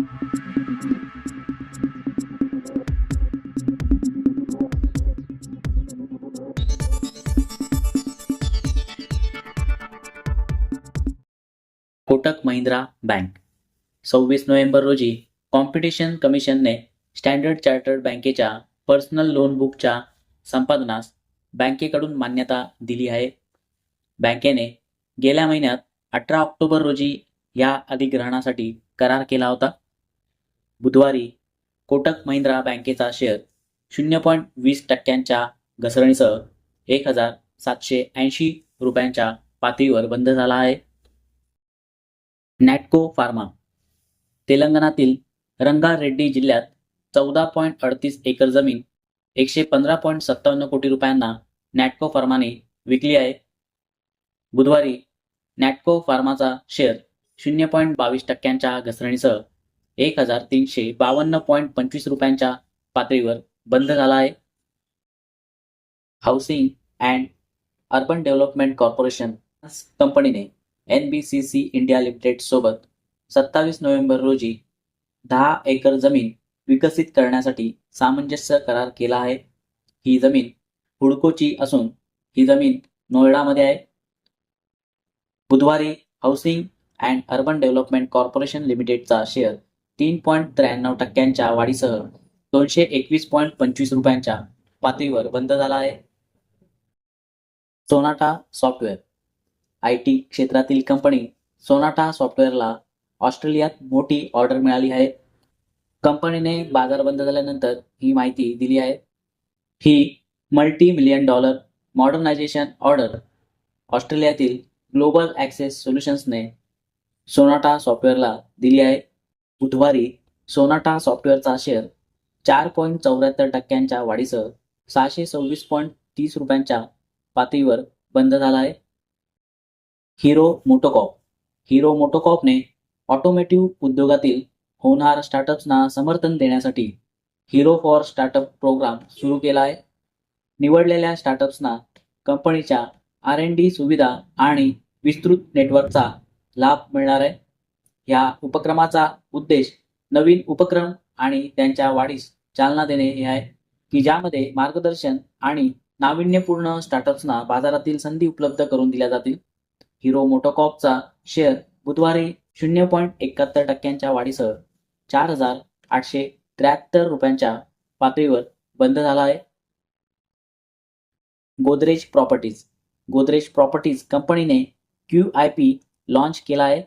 Kotak Mahindra bank. सव्वीस November रोजी competition कमिशनने स्टँडर्ड चार्टर्ड बँकेच्या पर्सनल लोन बुकच्या संपादनास बँकेकडून मान्यता दिली आहे. बँकेने गेल्या महिन्यात अठरा ऑक्टोबर रोजी या अधिग्रहणासाठी करार केला होता. बुधवारी कोटक महिंद्रा बँकेचा शेअर शून्य पॉईंट वीस टक्क्यांच्या घसरणीसह एक हजार सातशे ऐंशी रुपयांच्या पातळीवर बंद झाला आहे. नॅटको फार्मा तेलंगणातील रंगारेड्डी जिल्ह्यात चौदा पॉईंट अडतीस एकर जमीन एकशे पंधरा पॉईंट सत्तावन्न कोटी रुपयांना नॅटको फार्माने विकली आहे. बुधवारी नॅटको फार्माचा शेअर शून्य पॉईंट बावीस टक्क्यांच्या घसरणीसह एक हजार तीनशे बावन्न पॉईंट पंचवीस रुपयांच्या पातळीवर बंद झाला आहे. Housing and urban development corporation कंपनीने N B C C India limited सोबत सत्तावीस नोव्हेंबर रोजी दहा एकर जमीन विकसित करण्यासाठी सामंजस्य करार केला आहे. ही जमीन हुडकोची असून ही जमीन नोएडामध्ये आहे. बुधवारी housing and urban development corporation लिमिटेडचा share तीन पॉईंट त्र्याण्णव टक्क्यांच्या वाढीसह दोनशे एकवीस पॉईंट पंचवीस रुपयांच्या पातळीवर बंद झाला आहे. सोनाटा सॉफ्टवेअर आय टी क्षेत्रातील कंपनी सोनाटा सॉफ्टवेअरला ऑस्ट्रेलियात मोठी ऑर्डर मिळाली आहे. कंपनीने बाजार बंद झाल्यानंतर ही माहिती दिली आहे. ही multi million dollar modernization order ऑस्ट्रेलियातील ग्लोबल ॲक्सेस सोल्युशन्सने सोनाटा सॉफ्टवेअरला दिली आहे. बुधवारी सोनाटा सॉफ्टवेअरचा शेअर चार पॉईंट चौऱ्याहत्तर टक्क्यांच्या वाढीसह सहाशे सव्वीस पॉईंट तीस रुपयांच्या पातळीवर बंद झाला आहे. हिरो मोटोकॉप हिरो मोटोकॉपने ऑटोमेटिव्ह उद्योगातील होणार स्टार्टअप्सना समर्थन देण्यासाठी हिरो फॉर स्टार्टअप प्रोग्राम सुरू केला आहे. निवडलेल्या स्टार्टअप्सना कंपनीच्या आर एन डी सुविधा आणि विस्तृत नेटवर्कचा लाभ मिळणार आहे. या उपक्रमाचा उद्देश नवीन उपक्रम आणि त्यांच्या वाढीस चालना देणे हे आहे की ज्यामध्ये मार्गदर्शन आणि नाविन्यपूर्ण स्टार्टअप्सना बाजारातील संधी उपलब्ध करून दिल्या जातील. हिरो मोटोकॉपचा शेअर बुधवारी शून्य पॉईंट एकाहत्तर टक्क्यांच्या वाढीसह चार हजार आठशे त्र्याहत्तर रुपयांच्या पातळीवर बंद झाला आहे. गोदरेज प्रॉपर्टीज. गोदरेज प्रॉपर्टीज कंपनीने क्यू आय पी लॉन्च केला आहे.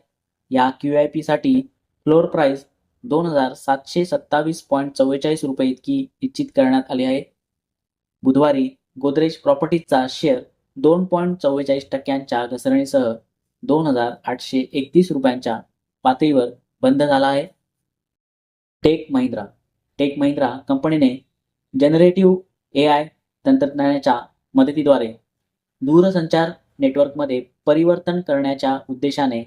या क्यू आय पीसाठी फ्लोअर प्राइस दोन हजार सातशे सत्तावीस पॉईंट चव्वेचाळीस रुपये इतकी निश्चित करण्यात आली आहे. बुधवारी गोदरेज प्रॉपर्टीजचा शेअर दोन पॉईंट चव्वेचाळीस टक्क्यांच्या घसरणीसह दोन हजार आठशे एकतीस रुपयांच्या पातळीवर बंद झाला आहे. टेक महिंद्रा. टेक महिंद्रा कंपनीने जनरेटिव्ह ए आय तंत्रज्ञानाच्या मदतीद्वारे दूरसंचार नेटवर्कमध्ये परिवर्तन करण्याच्या उद्देशाने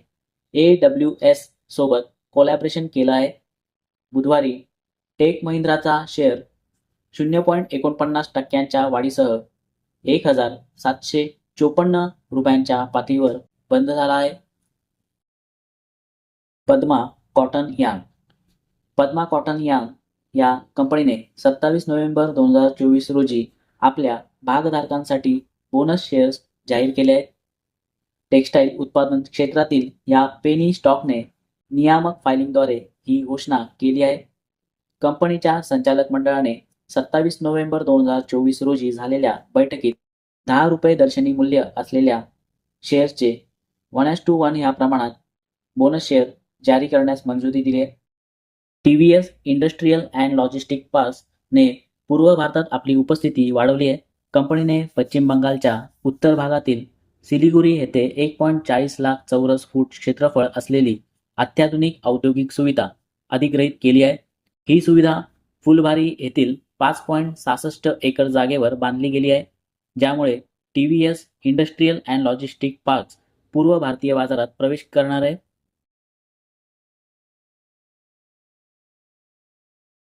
ए डब्ल्यू एस सोबत कोलॅबरेशन केलं आहे. बुधवारी टेक महिंद्राचा शेअर शून्य पॉईंट एकोणपन्नास टक्क्यांच्या वाढीसह एक हजार सातशे चोपन्न रुपयांच्या पातळीवर बंद झाला आहे. पद्मा कॉटन यांग. पद्मा कॉटन यांग या कंपनीने सत्तावीस नोव्हेंबर दोन हजार चोवीस रोजी आपल्या भागधारकांसाठी बोनस शेअर्स जाहीर केले आहेत. टेक्स्टाईल उत्पादन क्षेत्रातील या पेनी स्टॉकने नियामक फायलिंगद्वारे ही घोषणा केली आहे. कंपनीच्या संचालक मंडळाने सत्तावीस नोव्हेंबर दोन हजार चोवीस रोजी झालेल्या बैठकीत दहा रुपये दर्शनी मूल्य असलेल्या शेअर्सचे वन एस टू वन या प्रमाणात बोनस शेअर जारी करण्यास मंजुरी दिली आहे. T V S industrial and logistic पासने पूर्व भारतात आपली उपस्थिती वाढवली आहे. कंपनीने पश्चिम बंगालच्या उत्तर भागातील सिलिगुरी येथे एक पॉईंट चाळीस लाख चौरस फूट क्षेत्रफळ असलेली अत्याधुनिक औद्योगिक सुविधा अधिग्रहित केली आहे. ही सुविधा फुलबारी येथील पाच पॉईंट सहासष्ट एकर जागेवर बांधली गेली आहे. ज्यामुळे T V S industrial and logistic parks पूर्व भारतीय बाजारात प्रवेश करणार आहे.